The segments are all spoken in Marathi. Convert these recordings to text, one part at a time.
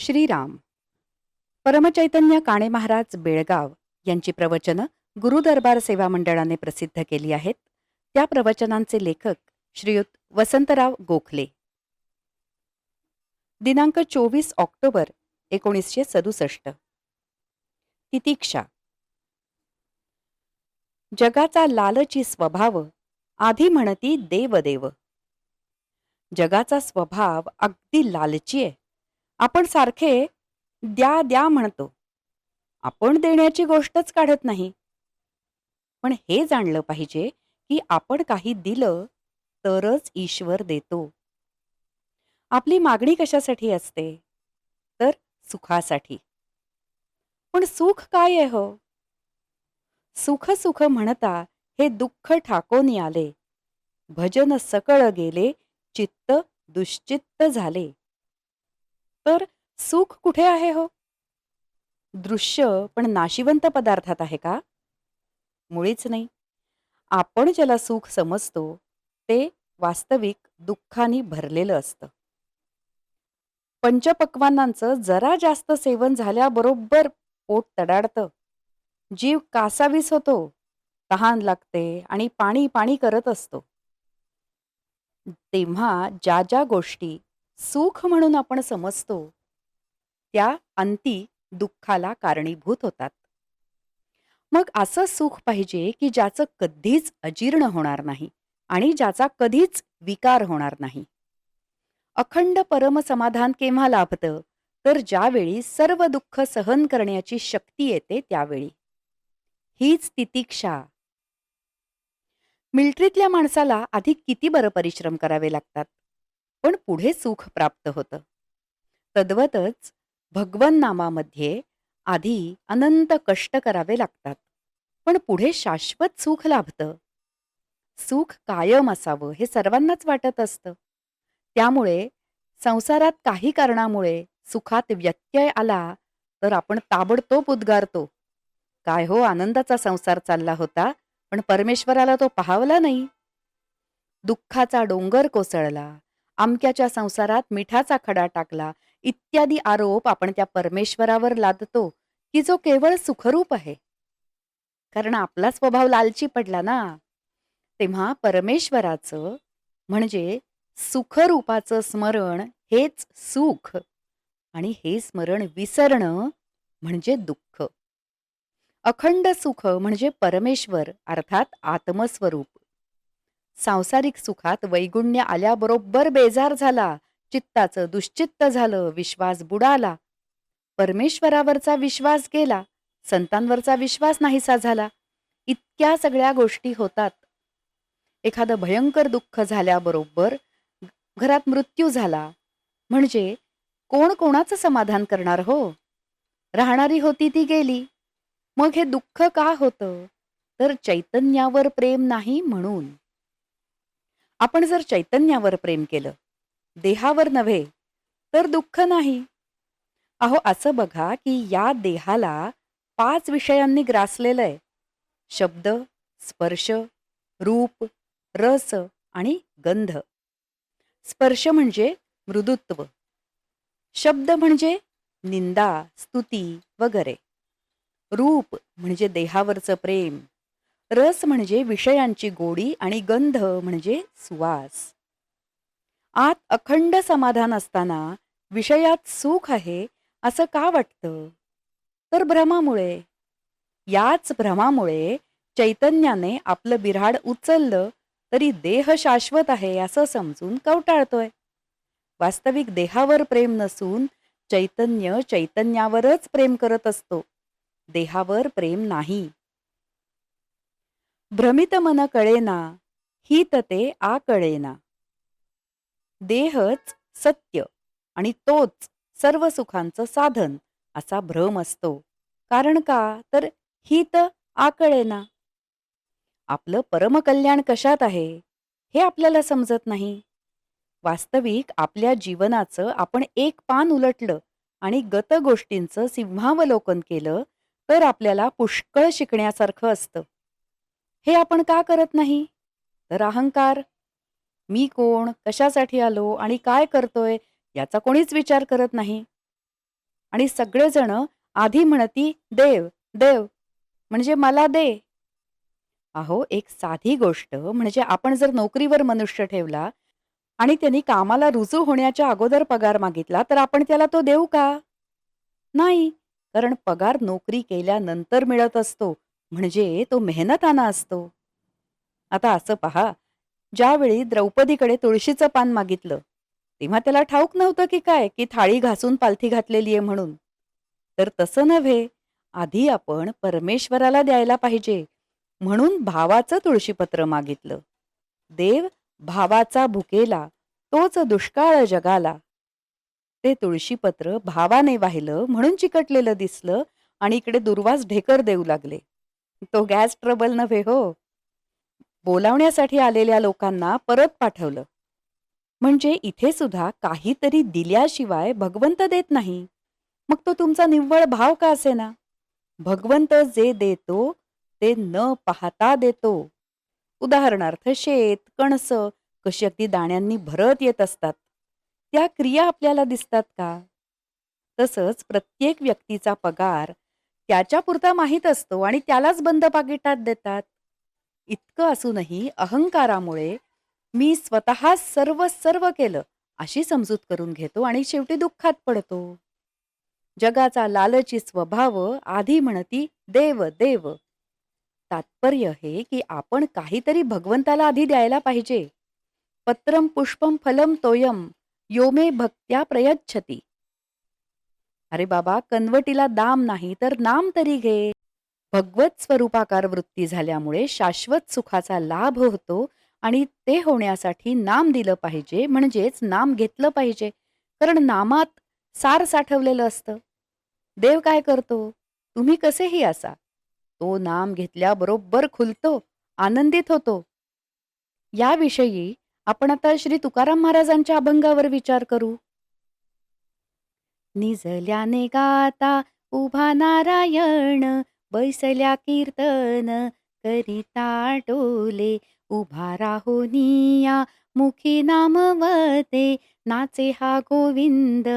श्रीराम. परमचैतन्य काणे महाराज बेळगाव यांची प्रवचनं गुरुदरबार सेवा मंडळाने प्रसिद्ध केली आहेत. त्या प्रवचनांचे लेखक श्रीयुत वसंतराव गोखले. दिनांक चोवीस ऑक्टोबर एकोणीसशे सदुसष्ट. तितिक्षा. जगाचा लालची स्वभाव आधी म्हणती देवदेव. जगाचा स्वभाव अगदी लालची आहे. आपण सारखे द्या द्या म्हणतो. आपण देण्याची गोष्टच काढत नाही. पण हे जाणलं पाहिजे की आपण काही दिलं तरच ईश्वर देतो. आपली मागणी कशासाठी असते? तर सुखासाठी. पण सुख काय आहे हो? सुख सुख म्हणता हे दुःख ठाकोनी आले भजन सकळ गेले चित्त दुश्चित्त झाले. तर सुख कुठे आहे हो? दृश्य पण नाशिवंत पदार्थात आहे का? मुळीच नाही. आपण ज्याला सुख समजतो ते वास्तविक दुःखाने भरलेलं असतं. पंचपक्वानांचं जरा जास्त सेवन झाल्याबरोबर पोट तडाडतं. जीव कासावीस होतो तहान लागते आणि पाणी पाणी करत असतो. तेव्हा ज्या ज्या गोष्टी सुख म्हणून आपण समजतो त्या अंती दुःखाला कारणीभूत होतात. मग असं सुख पाहिजे की ज्याचं कधीच अजीर्ण होणार नाही आणि ज्याचा कधीच विकार होणार नाही. अखंड परमसमाधान केव्हा लाभतं? तर ज्यावेळी सर्व दुःख सहन करण्याची शक्ती येते त्यावेळी. हीच तितिक्षा. मिलिटरीतल्या माणसाला आधी किती बरं परिश्रम करावे लागतात? पण पुढे सुख प्राप्त होतं. तद्वतच भगवन नामामध्ये आधी अनंत कष्ट करावे लागतात पण पुढे शाश्वत सुख लाभतं. सुख कायम असावं हे सर्वांनाच वाटत असतं. त्यामुळे संसारात काही कारणामुळे सुखात व्यत्यय आला तर आपण ताबडतोब उद्गारतो. काय हो आनंदाचा संसार चालला होता पण परमेश्वराला तो पाहावला नाही. दुःखाचा डोंगर कोसळला अमक्याच्या संसारात मिठाचा खडा टाकला. इत्यादी आरोप आपण त्या परमेश्वरावर लादतो की जो केवळ सुखरूप आहे. कारण आपला स्वभाव लालची पडला ना. तेव्हा परमेश्वराचं म्हणजे सुखरूपाचं स्मरण हेच सुख. आणि हे स्मरण विसरणं म्हणजे दुःख. अखंड सुख म्हणजे परमेश्वर अर्थात आत्मस्वरूप. सांसारिक सुखात वैगुण्य आल्याबरोबर बेजार झाला. चित्ताचं दुश्चित्त झालं विश्वास बुडाला. परमेश्वरावरचा विश्वास गेला संतांवरचा विश्वास नाहीसा झाला. इतक्या सगळ्या गोष्टी होतात. एखादं भयंकर दुःख झाल्याबरोबर घरात मृत्यू झाला. म्हणजे कोण कोणाचं समाधान करणार हो? राहणारी होती ती गेली. मग हे दुःख का होतं? तर चैतन्यावर प्रेम नाही म्हणून. आपण जर चैतन्यावर प्रेम केलं देहावर नव्हे तर दुःख नाही. अहो असं बघा की या देहाला पाच विषयांनी ग्रासलेलं आहे. शब्द स्पर्श रूप रस आणि गंध. स्पर्श म्हणजे मृदुत्व. शब्द म्हणजे निंदा स्तुती वगैरे. रूप म्हणजे देहावरचं प्रेम. रस म्हणजे विषयांची गोडी आणि गंध म्हणजे सुवास. आत अखंड समाधान असताना विषयात सुख आहे असं का वाटतं? तर भ्रमामुळे. याच भ्रमामुळे चैतन्याने आपलं बिराड उचललं तरी देह शाश्वत आहे असं समजून कवटाळतोय. वास्तविक देहावर प्रेम नसून चैतन्य चैतन्यावरच प्रेम करत असतो. देहावर प्रेम नाही. भ्रमित मन कळेना ही तते आ कळेना. देहच सत्य आणि तोच सर्व सुखांचं साधन असा भ्रम असतो. कारण का? तर हित आकळेना आपलं परमकल्याण कशात आहे? हे आपल्याला समजत नाही. वास्तविक आपल्या जीवनाचं आपण एक पान उलटलं आणि गत गोष्टींचं सिंहावलोकन केलं तर आपल्याला पुष्कळ शिकण्यासारखं असतं. हे आपण का करत नाही? तर अहंकार मी कोण कशासाठी आलो आणि काय करतोय याचा कोणीच विचार करत नाही. आणि सगळेजण आधी म्हणती देव देव म्हणजे मला दे. अहो एक साधी गोष्ट म्हणजे आपण जर नोकरीवर मनुष्य ठेवला आणि त्यांनी कामाला रुजू होण्याच्या अगोदर पगार मागितला तर आपण त्याला तो देऊ का? नाही कारण पगार नोकरी केल्यानंतर मिळत असतो. म्हणजे तो मेहनताना असतो. आता असं पहा ज्यावेळी द्रौपदीकडे तुळशीचं पान मागितलं तेव्हा त्याला ठाऊक नव्हतं की काय की थाळी घासून पालथी घातलेली आहे म्हणून. तर तसं नव्हे आधी आपण परमेश्वराला द्यायला पाहिजे म्हणून भावाचं तुळशीपत्र मागितलं. देव भावाचा भुकेला तोच दुष्काळ जगाला. ते तुळशीपत्र भावाने वाहिलं म्हणून चिकटलेलं दिसलं आणि इकडे दुर्वास ढेकर देऊ लागले. तो गॅस ट्रबल नव्हे हो. बोलावण्यासाठी आलेल्या लोकांना परत पाठवलं. म्हणजे इथे सुद्धा काहीतरी दिल्याशिवाय भगवंत देत नाही. मग तो तुमचा निव्वळ भाव का असेना? भगवंत जे देतो ते न पाहता देतो. उदाहरणार्थ शेत कणस कशी अगदी दाण्यांनी भरत येत असतात. त्या क्रिया आपल्याला दिसतात का? तसंच प्रत्येक व्यक्तीचा पगार त्याच्यापुरता माहीत असतो आणि त्यालाच बंद पाकिटात देतात. इतकं असूनही अहंकारामुळे मी स्वतः सर्व सर्व केलं अशी समजूत करून घेतो आणि शेवटी दुःखात पडतो. जगाचा लालची स्वभाव आधी म्हणती देव देव. तात्पर्य हे की आपण काहीतरी भगवंताला आधी द्यायला पाहिजे. पत्रम पुष्पम फलम तोयम योमे भक्त्या प्रयच्छती. अरे बाबा कनवटीला दाम नाही तर नाम तरी घे. भगवत स्वरूपाकार वृत्ती झाल्यामुळे शाश्वत सुखाचा लाभ होतो आणि ते होण्यासाठी नाम दिलं पाहिजे म्हणजेच नाम घेतलं पाहिजे. कारण नामात सार साठवलेलं असतं. देव काय करतो? तुम्ही कसेही असा. तो नाम घेतल्याबरोबर खुलतो आनंदित होतो. याविषयी आपण आता श्री तुकाराम महाराजांच्या अभंगावर विचार करू. निजल्याने गाता उभा नारायण बैसल्या कीर्तन करिता डोले उभा राहोनिया मुखी नामवते नाचे हा गोविंद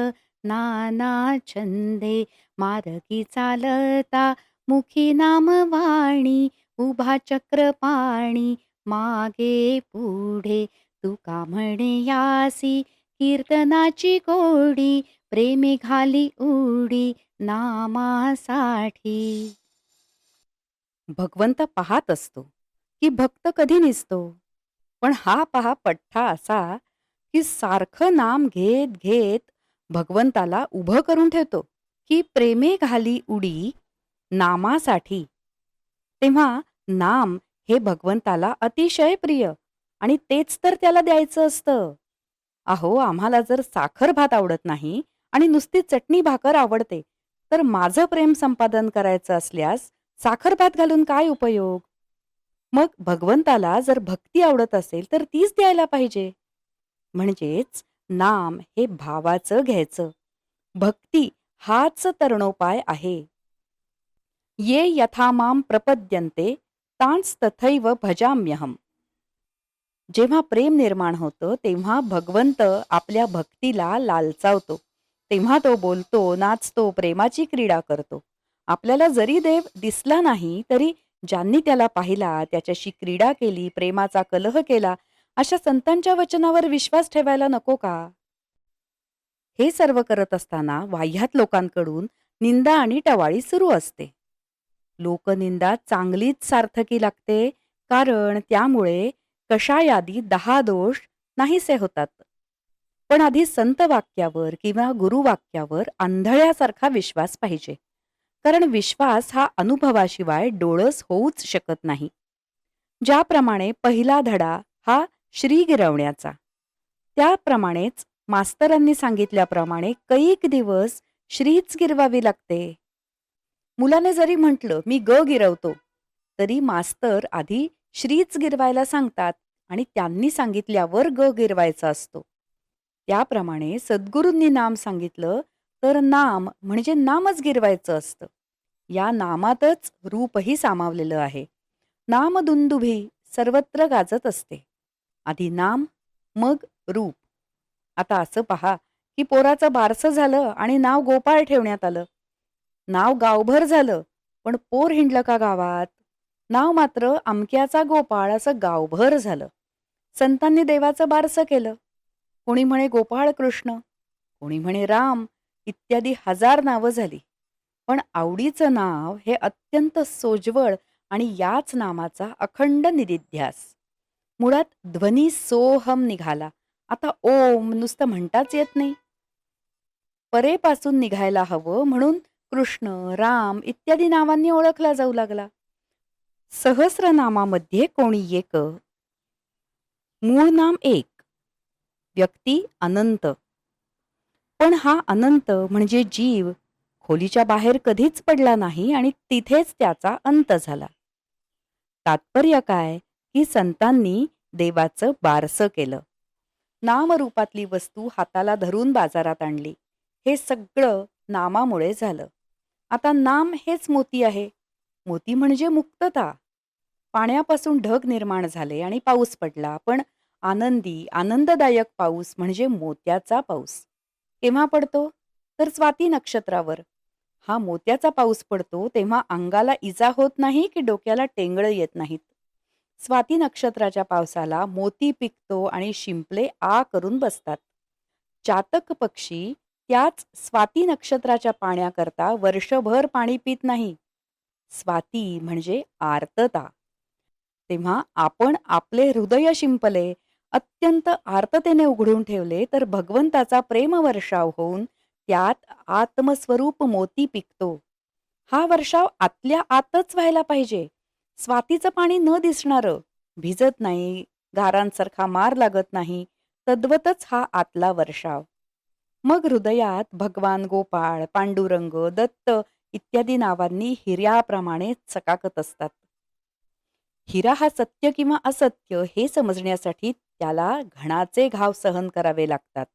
नाना छंदे मारकी चालता मुखी नामवाणी उभा चक्रपाणी मागे पुढे तुका म्हणे यासी कीर्तनाची गोडी प्रेमे घाली उडी नामासाठी. भगवंत पाहत असतो की भक्त कधी निसतो? पण हा पहा पठ्ठा असा की सारखं नाम घेत घेत भगवंताला उभं करून ठेवतो की प्रेमे घाली उडी नामासाठी. तेव्हा नाम हे भगवंताला अतिशय प्रिय आणि तेच तर त्याला द्यायचं असतं. अहो आम्हाला जर साखर भात आवडत नाही आणि नुसती चटणी भाकर आवडते. तर माझं प्रेम संपादन करायचं असल्यास साखरभात घालून काय उपयोग? मग भगवंताला जर भक्ती आवडत असेल तर तीच द्यायला पाहिजे. म्हणजेच नाम हे भावाचं घ्यायचं. भक्ती हाच तरणोपाय आहे. ये यथामाम प्रपद्यन्ते तांच तथैव भजाम्यहम. जेव्हा प्रेम निर्माण होतं तेव्हा भगवंत आपल्या भक्तीला लालचावतो. तेव्हा तो बोलतो नाचतो प्रेमाची क्रीडा करतो. आपल्याला जरी देव दिसला नाही तरी ज्यांनी त्याला पाहिला त्याच्याशी क्रीडा केली प्रेमाचा कलह केला अशा संतांच्या वचनावर विश्वास ठेवायला नको का? हे सर्व करत असताना वाह्यात लोकांकडून निंदा आणि टवाळी सुरू असते. लोकनिंदा चांगलीच सार्थकी लागते कारण त्यामुळे कशायादी दहा दोष नाहीसे होतात. पण आधी संत वाक्यावर किंवा गुरुवाक्यावर आंधळ्यासारखा विश्वास पाहिजे. कारण विश्वास हा अनुभवाशिवाय डोळस होऊच शकत नाही. ज्याप्रमाणे पहिला धडा हा श्री गिरवण्याचा. त्याप्रमाणेच मास्तरांनी सांगितल्याप्रमाणे कैक दिवस श्रीच गिरवावी लागते. मुलाने जरी म्हटलं मी ग गिरवतो तरी मास्तर आधी श्रीच गिरवायला सांगतात आणि त्यांनी सांगितल्यावर ग गिरवायचा असतो. त्याप्रमाणे सद्गुरूंनी नाम सांगितलं तर नाम म्हणजे नामच गिरवायचं असतं. या नामातच रूपही सामावलेलं आहे. नामदुंदुभी सर्वत्र गाजत असते. आधी नाम मग रूप. आता असं पहा की पोराचं बारसं झालं आणि नाव गोपाळ ठेवण्यात आलं. नाव गावभर झालं पण पोर हिंडलं का गावात? नाव मात्र अमक्याचा गोपाळ असं गावभर झालं. संतांनी देवाचं बारसं केलं. कोणी म्हणे गोपाळ कृष्ण कोणी म्हणे राम इत्यादी हजार नावं झाली. पण आवडीचं नाव हे अत्यंत सोज्वळ आणि याच नामाचा अखंड निदिध्यास मुळात ध्वनी सोहम निघाला. आता ओम नुसतं म्हणताच येत नाही. परेपासून निघायला हवं म्हणून कृष्ण राम इत्यादी नावांनी ओळखला जाऊ लागला. सहस्रनामामध्ये कोणी एक मूळ नाम एक व्यक्ती अनंत. पण हा अनंत म्हणजे जीव खोलीच्या बाहेर कधीच पडला नाही आणि तिथेच त्याचा अंत झाला. तात्पर्य काय? की संतांनी देवाचं बारसं केलं. नामरूपातली वस्तू हाताला धरून बाजारात आणली. हे सगळं नामामुळे झालं. आता नाम हेच मोती आहे. मोती म्हणजे मुक्तता. पाण्यापासून ढग निर्माण झाले आणि पाऊस पडला पण आनंदी आनंददायक पाऊस म्हणजे मोत्याचा पाऊस. केव्हा पडतो? तर स्वाती नक्षत्रावर. हा मोत्याचा पाऊस पडतो तेव्हा अंगाला इजा होत नाही की डोक्याला टेंगळ येत नाहीत. स्वाती नक्षत्राच्या पावसाला मोती पिकतो आणि शिंपले आ करून बसतात. चातक पक्षी त्याच स्वाती नक्षत्राच्या पाण्याकरता वर्षभर पाणी पित नाही. स्वाती म्हणजे आर्तता. तेव्हा आपण आपले हृदय शिंपले अत्यंत आर्ततेने उघडून ठेवले तर भगवंताचा प्रेमवर्षाव होऊन त्यात आत्मस्वरूप मोती पिकतो. हा वर्षाव आतल्या आतच व्हायला पाहिजे. स्वातीचं पाणी न दिसणारं भिजत नाही गारांसारखा मार लागत नाही तद्वतच हा आतला वर्षाव. मग हृदयात भगवान गोपाळ पांडुरंग दत्त इत्यादी नावांनी हिऱ्याप्रमाणे चकाकत असतात. हिरा हा सत्य किंवा असत्य हे समजण्यासाठी त्याला घणाचे घाव सहन करावे लागतात.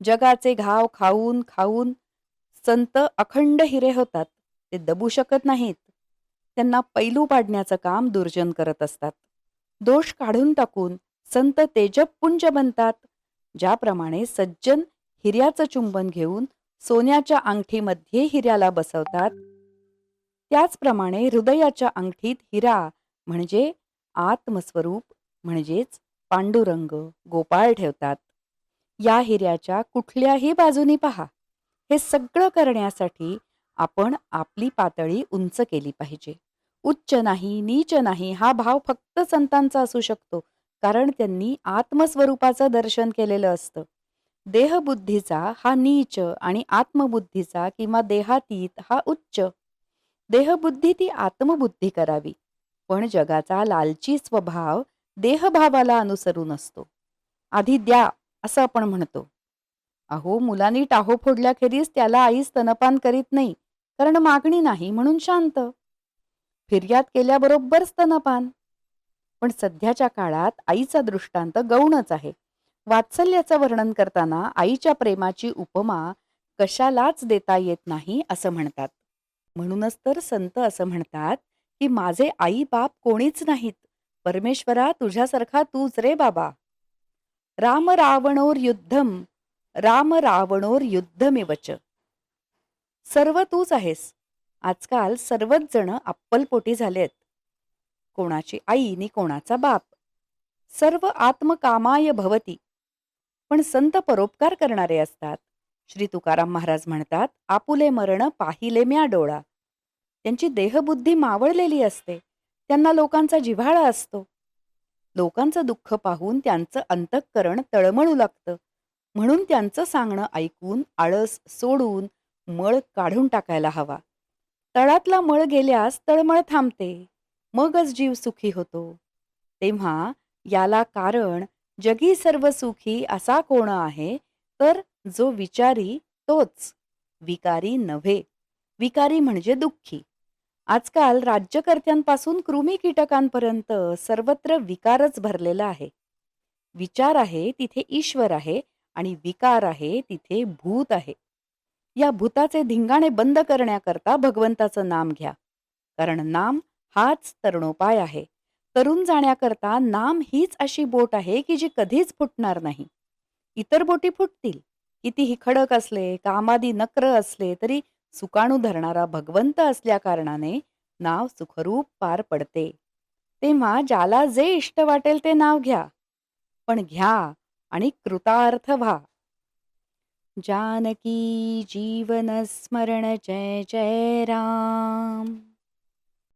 जगाचे घाव खाऊन खाऊन संत अखंड हिरे होतात ते दबू शकत नाहीत. त्यांना पैलू पाडण्याचं काम दुर्जन करत असतात. दोष काढून टाकून संत तेजपुंज बनतात ज्याप्रमाणे सज्जन हिऱ्याचं चुंबन घेऊन सोन्याच्या अंगठीमध्ये हिऱ्याला बसवतात. त्याचप्रमाणे हृदयाच्या अंगठीत हिरा म्हणजे आत्मस्वरूप म्हणजेच पांडुरंग गोपाळ ठेवतात. या हिऱ्याच्या कुठल्याही बाजूनी पहा. हे सगळं करण्यासाठी आपण आपली पातळी उंच केली पाहिजे. उच्च नाही नीच नाही हा भाव फक्त संतांचा असू शकतो कारण त्यांनी आत्मस्वरूपाचं दर्शन केलेलं असतं. देहबुद्धीचा हा नीच आणि आत्मबुद्धीचा किंवा देहातीत हा उच्च. देहबुद्धी ती आत्मबुद्धी करावी. पण जगाचा लालची स्वभाव देहभावाला अनुसरून असतो. आधी द्या असं आपण म्हणतो. अहो मुलांनी टाहो फोडल्याखेरीज त्याला आई स्तनपान करीत नाही कारण मागणी नाही म्हणून शांत. फिर्याद केल्याबरोबर स्तनपान. पण सध्याच्या काळात आईचा दृष्टांत गौणच आहे. वात्सल्याचं वर्णन करताना आईच्या प्रेमाची उपमा कशालाच देता येत नाही असं म्हणतात. म्हणूनच तर संत असं म्हणतात की माझे आई बाप कोणीच नाहीत. परमेश्वरा तुझ्यासारखा तूच रे बाबा. राम रावणोर युद्धम राम रावणोर युद्धमिवच. सर्व तूच आहेस. आजकाल सर्वच जण अप्पलपोटी झालेत. कोणाची आई नि कोणाचा बाप. सर्व आत्मकामाय भवती. पण संत परोपकार करणारे असतात. श्री तुकाराम महाराज म्हणतात आपुले मरण पाहिले म्या डोळा. त्यांची देहबुद्धी मावळलेली असते. त्यांना लोकांचा जिव्हाळा असतो. लोकांचं दुःख पाहून त्यांचं अंतःकरण तळमळू लागतं. म्हणून त्यांचं सांगणं ऐकून आळस सोडून मळ काढून टाकायला हवा. तळातला मळ गेल्यास तळमळ थांबते. मगच जीव सुखी होतो. तेव्हा याला कारण जगी सर्व सुखी असा कोण आहे तर जो विचारी तोच. विकारी नव्हे. विकारी म्हणजे दुःखी. आजकाल राज्यकर्त्यांपासून कृमी कीटकांपर्यंत सर्वत्र विकारच भरलेला आहे. विचार आहे तिथे ईश्वर आहे आणि विकार आहे तिथे भूत आहे. या भूताचे धिंगाणे बंद करण्याकरता भगवंताचं नाम घ्या. कारण नाम हाच तरुणोपाय आहे. तरुण जाण्याकरता नाम हीच अशी बोट आहे की जी कधीच फुटणार नाही. इतर बोटी फुटतील. कितीही खडक असले कामादी नक्र असले तरी सुकाणू धरणारा भगवंत असल्याकारणाने नाव सुखरूप पार पडते. तेव्हा ज्याला जे इष्ट वाटेल ते नाव घ्या पण घ्या आणि कृतार्थ व्हा. जानकी जीवन स्मरण जय जय राम.